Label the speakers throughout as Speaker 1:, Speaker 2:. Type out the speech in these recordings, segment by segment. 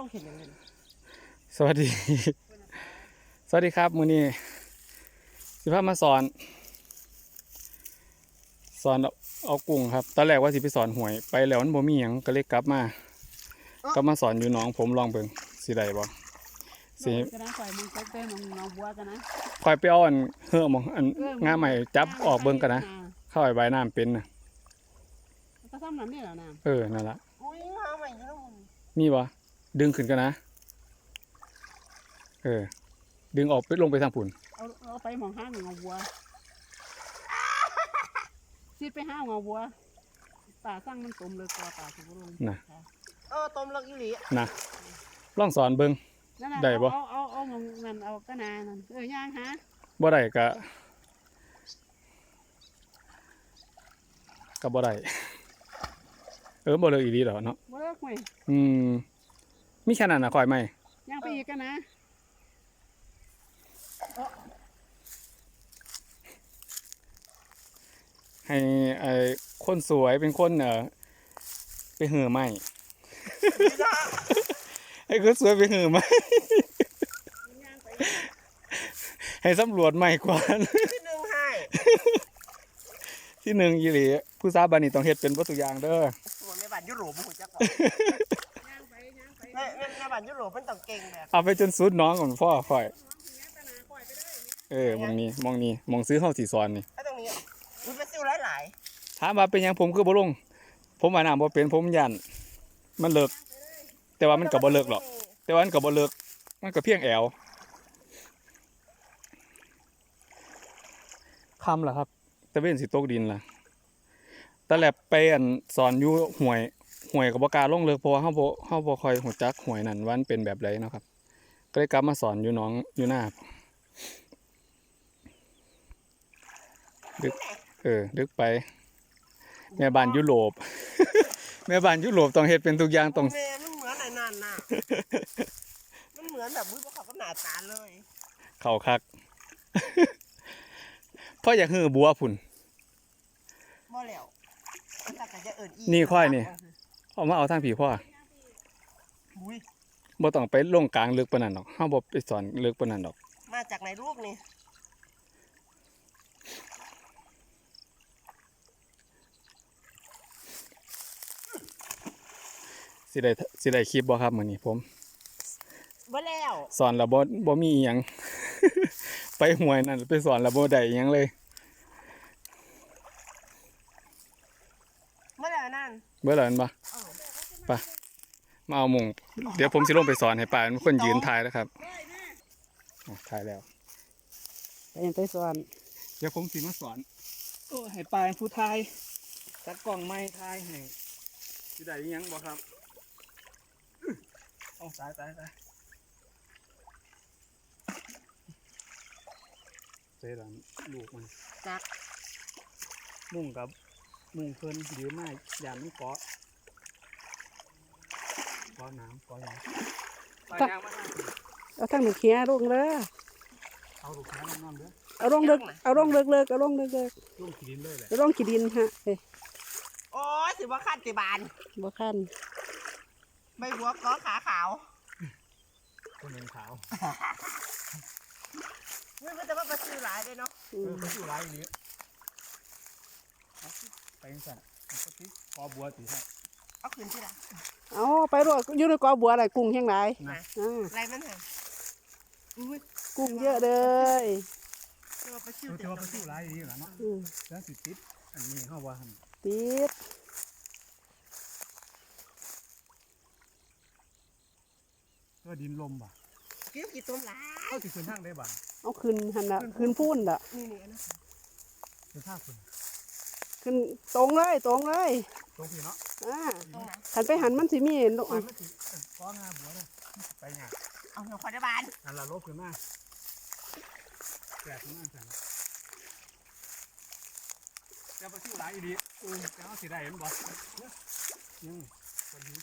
Speaker 1: ลงเห็นอย่างนี้
Speaker 2: สวัสดี สวัสดีครับมือนี้สิพามาสอน สอนเอาเอากุ้งครับ ตอนแรกว่าสิไปสอนหวยไปแล้วมันบ่มีหยังก็เลยกลับมากลับมาสอนอยู่หน้องผมลองเบิ่งสิได้บ่สิ
Speaker 1: ก็นะฝ่ายมึงเซ็ตเต้นน้องน้องบัวกันนะ
Speaker 2: คอยไปเอาอันเฮือหมองอันงาใหม่จับออกเบิ่งกันนะเข้าไปใบน้ำเป็นน่ะ
Speaker 1: ก็ซ้ำนั้นนี่แหละนะ
Speaker 2: เออนั่นละ
Speaker 3: อุ้ยมาใหม่ยี่น้อง
Speaker 2: มีบ่ ดึงขึ้นกันนะ เออ ดึงออกไปลงไปทางปุ่น
Speaker 1: เอาเอาไปหมองห้างน้องบัวซีดไปห้างน้องบัวป่าสร้างมันตมเลยกว่าป่าสุบรุง
Speaker 2: น่ะ
Speaker 3: เออต้มเลิกอีหลี
Speaker 2: นะลองสอนเบิ่ง
Speaker 1: นั่นน่ะ
Speaker 2: ได้บ่
Speaker 1: เอาเอาเอามองนั่นเอาก็นานั่นเออย่างฮะ
Speaker 2: บ่ได้ก็ก็บ่ได้เออบ่เลยอีหลีดอกเนาะ
Speaker 1: บ่เลิกไหม
Speaker 2: อืม มีแค่นั้นน่ะคอยไหม
Speaker 1: ย่างไปอีกกันนะ
Speaker 2: ให้ไอ้คนสวยเป็นคนเอ่อไปหือไหมให้คนสวยไปหือไหม
Speaker 1: ย่างไป
Speaker 2: ให้สำรวจใหม่กว่า
Speaker 3: ที่หนึ่งให้
Speaker 2: ที่หนึ่งอีหลีผู้สาวบานนี่ต้องเฮ็ดเป็นวัตถุกอย่างเด้อ
Speaker 3: ส่วนในบ้านยุโรปมันหัวจัก ในในในบ้านยุโรปมันต้องเก่งแบบ
Speaker 2: เอาไปจนสุดน้องของพ่อค่อย
Speaker 1: น้องทีนี้ตะนาปล่อยไปเลย
Speaker 2: เออมองนี้มองนี้มองซื้อเฮาสีซอนนี่
Speaker 3: ไอ้ตรงนี้มันเป็นซิวหลาย
Speaker 2: ถามว่าเป็นหยังผมคือบ่ลง ผมว่าน้ำบ่เป็นผมยันมันเลิก แต่ว่า
Speaker 3: ๆ
Speaker 2: มันก็บ่เลิกหรอก แต่ว่ามันก็บ่เลิก มันก็เพียงแอวคำล่ะครับตะเว้นสิตกดินล่ะตะแลบไปอันสอนอยู่ห่วย ห่วยก็บ่กล้าลงเลิกเพราะว่าเฮาบ่เฮาบ่ค่อยฮู้จักห่วยนั่นว่ามันเป็นแบบใดเนาะครับ ก็เลยกลับมาสอนอยู่หน้องอยู่หน้าดึกเออดึกไป แม่บ้านยุโรป แม่บ้านยุโรปต้องเฮ็ดเป็นทุกอย่างต้อง
Speaker 3: แม่มันเหมือนไอ้นั่นน่ะ มันเหมือนแบบมือพวกเขาก็หนาตาเลย
Speaker 2: เข้าคัก พ่ออยากฮือบัวพุ่น
Speaker 3: บ่แล้วมันตักจะเอิญอี
Speaker 2: นี่ค่อยนี่ เอามาเอาทางผีพ่อ
Speaker 3: อุ้ย
Speaker 2: บ่ต้องไปลงกลางลึกปานนั้นดอกเฮาบ่ไปสอนลึกปานนั้นดอก
Speaker 3: มาจากไหนลูกนี่
Speaker 2: สิได้สิได้คลิปบ่ครับมื้อนี้ผม
Speaker 3: บ่แล้ว
Speaker 2: สอนแล้วบ่บ่มีอีหยัง ไปหวยนั่นไปสอนแล้วบ่ได้อีหยังเลย
Speaker 3: บ่แล้วนั่น
Speaker 2: เบิ่แล้วแม่นบ่
Speaker 3: เอ อ
Speaker 2: มาเอาหมุงเดี๋ยวผมสิลงไปสอนให้ป้าเป็นคนยืนถ่ายแล้วครับอะถ่ายแล้ว
Speaker 1: ไปยังไปสอน
Speaker 2: เดี๋ยวผมสิมาสอนโอ้ให้ปลาเป็นผู้ทายตัดกล้องไม้ทายให้สิได้อิหยังบ่ครับอื้อเอาตายตายตายเจดันลูกมัน
Speaker 3: จัก
Speaker 2: มุ่งกับมุ่งเพิ่นยืมมาอย่ามันเกาะเกาะน้ำเกาะหยังปลายางมาทางนี้
Speaker 1: เอาทั้งหนูเขียลงเลย
Speaker 2: เอาลูกค้าน้ำๆเด้อ
Speaker 1: เอาลงเลิกเอาลงเลิกเลิกเอาลงเลิกเลิก
Speaker 2: ลงขีดินเลยแหละ
Speaker 1: เอาลงขี้ดินฮะเอ้ย
Speaker 3: โอ้ยสิว่าขั้นติบาน
Speaker 1: บ่คัน
Speaker 3: ใบหัวก้อขาขาว
Speaker 2: คนเห็นขาว
Speaker 3: เฮ้ยมันจะมาประชื่อหลายเลยเนาะ
Speaker 1: อื
Speaker 2: เออ
Speaker 1: ม
Speaker 2: เขาอยู่ไรนี้ไปยังสั่นมันก็ติคอบัวตีให้
Speaker 3: เอาคืนที่ละ
Speaker 1: เอาไปรวดอยู่ในกอบัวอะไรกุ้งแห้งไร
Speaker 2: นะ
Speaker 1: อ่า
Speaker 3: ไรมันเหรออุ้ย
Speaker 1: กุ้งเยอะเลย
Speaker 3: จะมาประชื่อ
Speaker 2: เออ
Speaker 3: เต็
Speaker 2: แต่
Speaker 3: ม
Speaker 2: ว่าเขาอยู่ไรนี้แหละเนาะ
Speaker 1: อืม
Speaker 2: แล้วสิติดอันนี้เขาว่าหั่น
Speaker 1: ติด
Speaker 2: ก็ดินลมบ่ะ
Speaker 3: กิ้วกี่ต้นหลาย
Speaker 2: เขาสิขึ้นทางได้บ่ะ
Speaker 1: เอาขึ้นหันละขึ้นพูนละ
Speaker 3: นี่นี่อันนะ
Speaker 2: ขึ้นทางขึ้น
Speaker 1: ขึ้นตรงเลยตรงเลย
Speaker 2: ตรงพี่เนาะ
Speaker 1: อ่า
Speaker 3: ตรงไหน
Speaker 1: หันไปหันมันสิมีลูก
Speaker 2: ปล่อยมันสิเออก้องาบัวเลยมันสิไปหยา
Speaker 3: เอาหนูขอได้บาน
Speaker 2: อันละลบขึ้นมาแกะขึ้นมาสั่นจะไปที่ไรอีดีเออจะเอาสิได้เห็นบ่เนี่ยยังคนนี้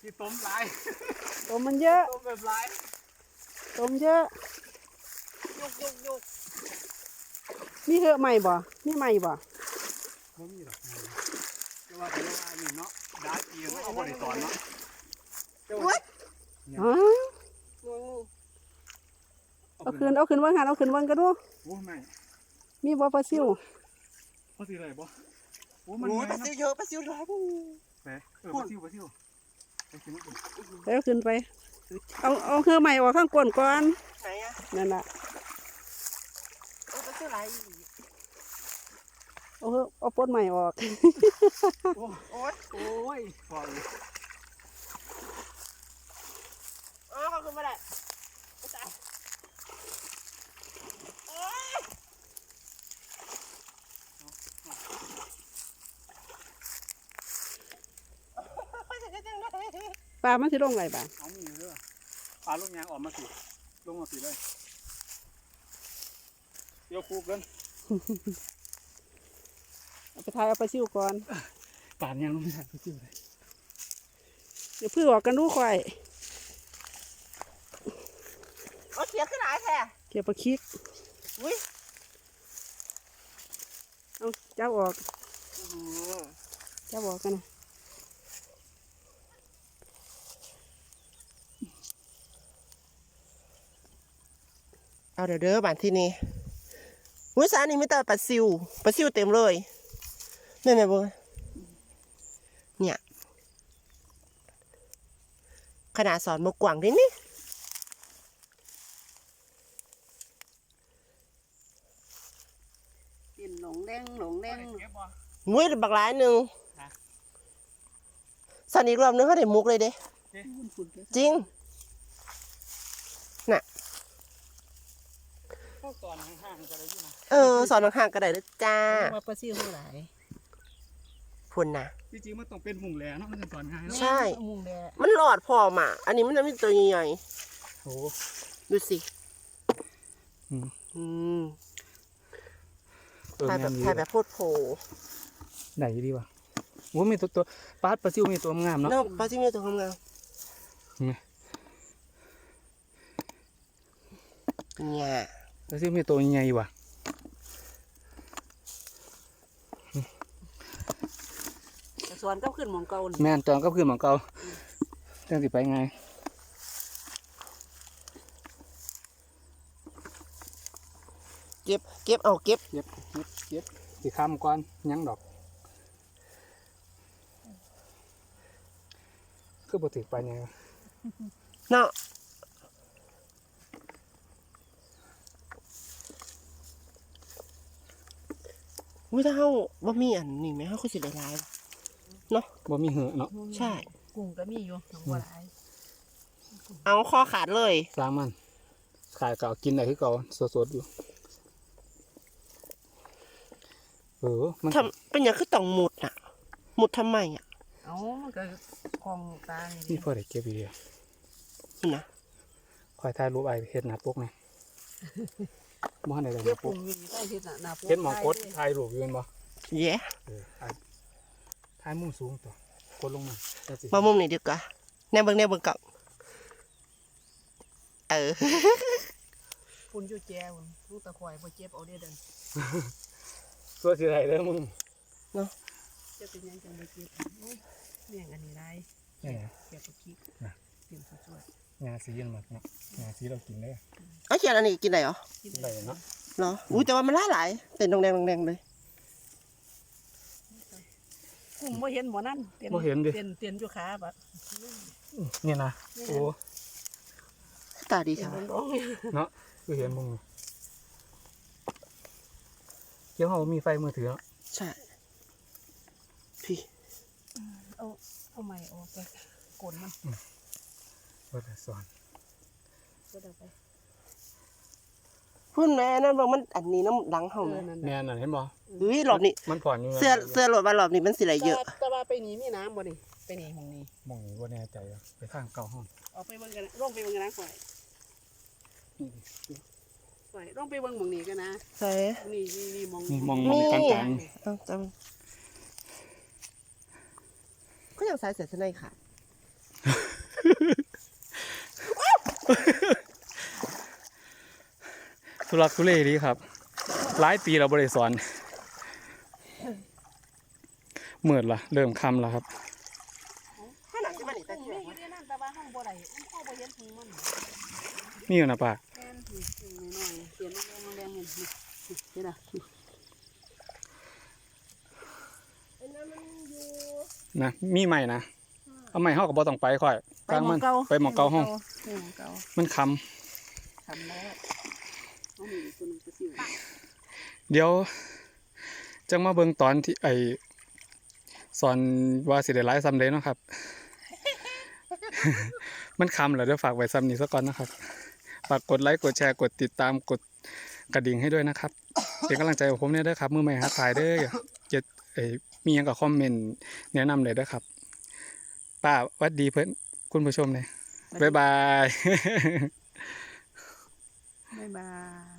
Speaker 2: ที่ต้มหลาย
Speaker 1: ตัวมันเยอะ
Speaker 2: ต้มแบบหลาย
Speaker 1: ตัวมันเยอะ
Speaker 3: ยุกยุกยุก
Speaker 1: มีเหอะใหม่บ่มีใหม่บ่
Speaker 2: บ่มีหรอกแต่ว่าแต่ว่าอันนี้เนาะเองเอาบริสอนเนาะ
Speaker 3: อุ้ย
Speaker 1: อ๋อ
Speaker 3: งู
Speaker 1: เอาคืนเอาคืนเบิ่งหันเอาคืนเบิ่งกันดู
Speaker 2: โอ้ไม่
Speaker 1: มีบ่ปลาซิว
Speaker 2: พอสิอะไรบ่โอ้
Speaker 3: งู
Speaker 2: มัน
Speaker 3: งู
Speaker 2: แม่
Speaker 3: ปลาซิวเยอะปลาซิวร้ายพวก
Speaker 2: แหมเออปลาซิวปลาซิวไปกินมันก่อน
Speaker 1: แล้วเอาคืนไป เอาเอาเครือใหม่ออกข้างก้นก่อน
Speaker 3: ไหนอะ
Speaker 1: นั่นล่ะ
Speaker 3: โอ้ปลาซิวร้าย อีก
Speaker 1: เอาเอาปนใหม่ออก
Speaker 2: โอ้
Speaker 3: โอ้ย
Speaker 2: โอ้ยฟอยเอ
Speaker 3: อเขาขึ้นมาได้ตายโอ้ย
Speaker 1: ปลามันสิลงไหลบ่า
Speaker 2: เอามีอยู่ด้อปลาลูกยางออกมาสิลงมาสิเลยเดี๋ยวคูกัน
Speaker 1: เอาไปทายเอาปลาซิวก่อน
Speaker 2: ป่านยางลงไม่ได้ปลาซิวเลย
Speaker 1: เดี๋ยวเพื่อออกกันดูค่อย
Speaker 3: เอาเขียดขึ้นหลายแท้
Speaker 1: เก็บปลาคิก
Speaker 3: อุ้ย
Speaker 1: เอาเจ้าออก
Speaker 3: อื้อหือ
Speaker 1: เจ้าออกกันนะ
Speaker 3: เอาเดี๋ยวเด้อบ้านที่นี่อุ้ยสานี่ไม่แต่ปลาซิวปลาซิวเต็มเลย นี่นแม่เบ่งเนี่ย ขนาดสอนบกกว่างดินี่
Speaker 1: กินหลงแดงหลงแดง
Speaker 2: เก็บบ่
Speaker 3: อุ้ยบักหลายหนึ่ง
Speaker 2: ฮะ
Speaker 3: สอนอีกรอบนึงเขาได้มุกเลยเด้
Speaker 1: หุ่นฝุ่นเด้อ
Speaker 3: จริง
Speaker 2: พวกตอนห่างๆจะได้ยินนะ
Speaker 3: เออ สอนห่างๆก็ได้เด้อจ้า
Speaker 1: ว่าปลาซิวเท่าไหร่
Speaker 3: พุ่นนะ
Speaker 2: จริงๆมันต้องเป็นหุ่งแหลเนาะมันจะสอนง่ายเนาะ
Speaker 3: ใช่
Speaker 1: มุงแดง
Speaker 3: มันหลอดพอมาอันนี้มันจะมีตัวใหญ่
Speaker 2: โอ้
Speaker 3: ๆดูสิ
Speaker 2: อืม
Speaker 3: อืม
Speaker 2: เออ
Speaker 3: ถ่ายแบ
Speaker 2: แม่
Speaker 3: บ
Speaker 2: นดี
Speaker 3: ถ่ายแบบโพดโผ
Speaker 2: ไหนดีวะโอ้มีตัวตัวปลาดปลาซิวมีตัวงามเนาะ
Speaker 3: เนาะปลาที่มีตัวงาม
Speaker 2: ไง
Speaker 3: ๆเนี่ย
Speaker 2: ปลาซิวมีตัวใหญ่ว่ะ
Speaker 1: สวนก็ขึ้นหมองเก่านี่
Speaker 2: แม่นจองก็คือหมองเก่าเรื่องสิไปไง
Speaker 3: เก็บเก็บเอาเก็บ
Speaker 2: เย็บเย็บเย็บสิข้ามก่อนยังดอกคือบ่ถือไปไงวะ
Speaker 3: เนาะอุ้ยถ้าเฮาบ่มีอันนี้ไหมเฮาคือสิได้หลาย
Speaker 2: บ่มีเหอะเนาะ
Speaker 3: ใช่
Speaker 1: กุ้งก็มีอยู่หนองบัวหลาย
Speaker 3: เอาคอขาดเลย
Speaker 2: สร้างมันขายเก่ากินได้คือเก่าสดๆอยู่เออมัน
Speaker 3: ทำเป็นอย่างคือต้องหมุดอะ หมุดทำไมอะ
Speaker 1: เอ้ามันก็คลองตาอย่าง
Speaker 2: นี่
Speaker 1: นี้
Speaker 2: พอได้เก็บอีเดียว
Speaker 3: นี่นะ
Speaker 2: คอยถ่ายรูปไอ้เฮ็ดหน้าปกไงบ่ทันได้ได้ห
Speaker 1: เดี๋ย
Speaker 2: น้าวป
Speaker 1: ปุ่
Speaker 2: ก
Speaker 1: มอยู่ใต้เฮ็ดน่ะหน้าปุ๊
Speaker 2: เฮ็ดหมองกดถ่ายรูปอยู่แม่นบ่
Speaker 3: เย้
Speaker 2: เออถ่ายถ่ายมุมสูงตัวกดลงมาจังสิ
Speaker 3: มามุมนี้ดีกว่าแนวเบิ่งแนวเบิ่งกับเออ
Speaker 1: ปุ่นอยู่แจวลูกตะข่อยบ่เจ็บเอาเด้อเด้อ
Speaker 2: สวยสิได้เด้อมึง
Speaker 1: เจ็บเป็นหยังจังบ่เจ็บโอ้ยเมี่ยงอันนี้ได้
Speaker 2: นี่ไง
Speaker 1: เก็บปลาคิก
Speaker 2: น่ะ
Speaker 1: เตรียมสวย
Speaker 2: งาสีเย็นมากเนาะงาสีเรากินได้
Speaker 3: เอาเขียนอันนี้กินได้เหรอ
Speaker 1: ๆกิน
Speaker 2: กิน
Speaker 1: ได้
Speaker 2: ได้เนาะ
Speaker 3: เหรออุ้ยแต่ว่ามันหลายหลายๆเป็นดงแดงดงแดงเลย
Speaker 1: กุ้งบ่เห็นบ่นั่นเตียน
Speaker 2: บ่เห็นดิ
Speaker 1: เตียนเตียนอยู่ขาบัด
Speaker 2: นี่นะโอ้
Speaker 3: ตาดี
Speaker 1: เตีย
Speaker 3: ใช่
Speaker 1: น
Speaker 3: ไหม
Speaker 1: ร้อง
Speaker 2: เนาะคือเห็นมึงเกี่ยวเขามีไฟมือถือเนาะ
Speaker 3: ใช่พี่
Speaker 1: เอาเอาใหม่ออกไปกดมัน
Speaker 2: ว่าแต่สอน
Speaker 1: ก็ได้ไป
Speaker 3: พุ่นแม่นั่นบอกมันอันนี้น้ำหลัง
Speaker 1: เอ
Speaker 3: เฮา
Speaker 1: อ
Speaker 3: ไหม
Speaker 1: นั่น
Speaker 2: แม่
Speaker 1: น่ะ
Speaker 2: นน่ะเห็นบ่
Speaker 3: อุ้ยหลอบนี้
Speaker 2: มันผ่อนอยู่
Speaker 3: เสื้อเสื้อหลดบาหลอบนี้มันสิไหลเยอะ
Speaker 1: แต่ว่าแต่ว่าไปหนีมีน้ำบ่นี่ไปหนีหมองนี้
Speaker 2: มองนี้ว่าแน่ใจอะไปทางเก่าห้อง
Speaker 1: ออกไปเบิ่งกันนะร่องไปเบิ่งกันนะข่อยข่อยร่องไปเบิ่งหมองนี้กันนะ
Speaker 3: ใช่
Speaker 1: นี่นี่นี่มอง
Speaker 2: นี่มองมองกลางกลาง
Speaker 3: เอาจำก็ยังใส่เสื้อชั้นในค่ะ
Speaker 2: ทุลักทุเลดีครับ หลายปีเราบริสอนเมื่อละเริ่มคำแล้วครับ
Speaker 1: หได้มันเข้าบ่เห็นหูมัน
Speaker 2: นี่อยู่นะป้า
Speaker 1: แม่นนี่น้อยๆเสียนแดงๆแดงๆนี่นี่เห็นอะนี่
Speaker 3: อันนั้นมันอยู่
Speaker 2: นะมีใหม่นะเอาใหม่เฮาก็บ่ต้องไปค่อย
Speaker 1: ไป
Speaker 2: กลาง
Speaker 1: หม
Speaker 2: มั
Speaker 1: อนงเก่า
Speaker 2: ไปหมองเก่าห้อง
Speaker 1: ไปหมองเก่า
Speaker 2: มันคำ
Speaker 1: ทำแล้ว เอาหนีตัวหนึงไปสิว
Speaker 2: เดี๋ยว จังมาเบิ่งตอนที่ไอสอนว่าสิได้ไลฟ์ซ้ำเด้เนาะครับ มันคำเหรอเดี๋ยวฝากไว้ซ้ำนี้ซะก่อนนะครับ ฝากกดไลค์กดแชร์กดติดตามกดกระดิ่งให้ด้วยนะครับ เป็นกำลังใจของผมเนี่ยเด้อครับ มือใหม่หาถ่ายเด้ออย่าเอยมีหยังกับคอมเมนต์แนะนำเลยเด้อครับป้าหวัดดีเพื่อนคุณผู้ชมเนี่ยบ๊ายบาย
Speaker 1: บ๊ายบาย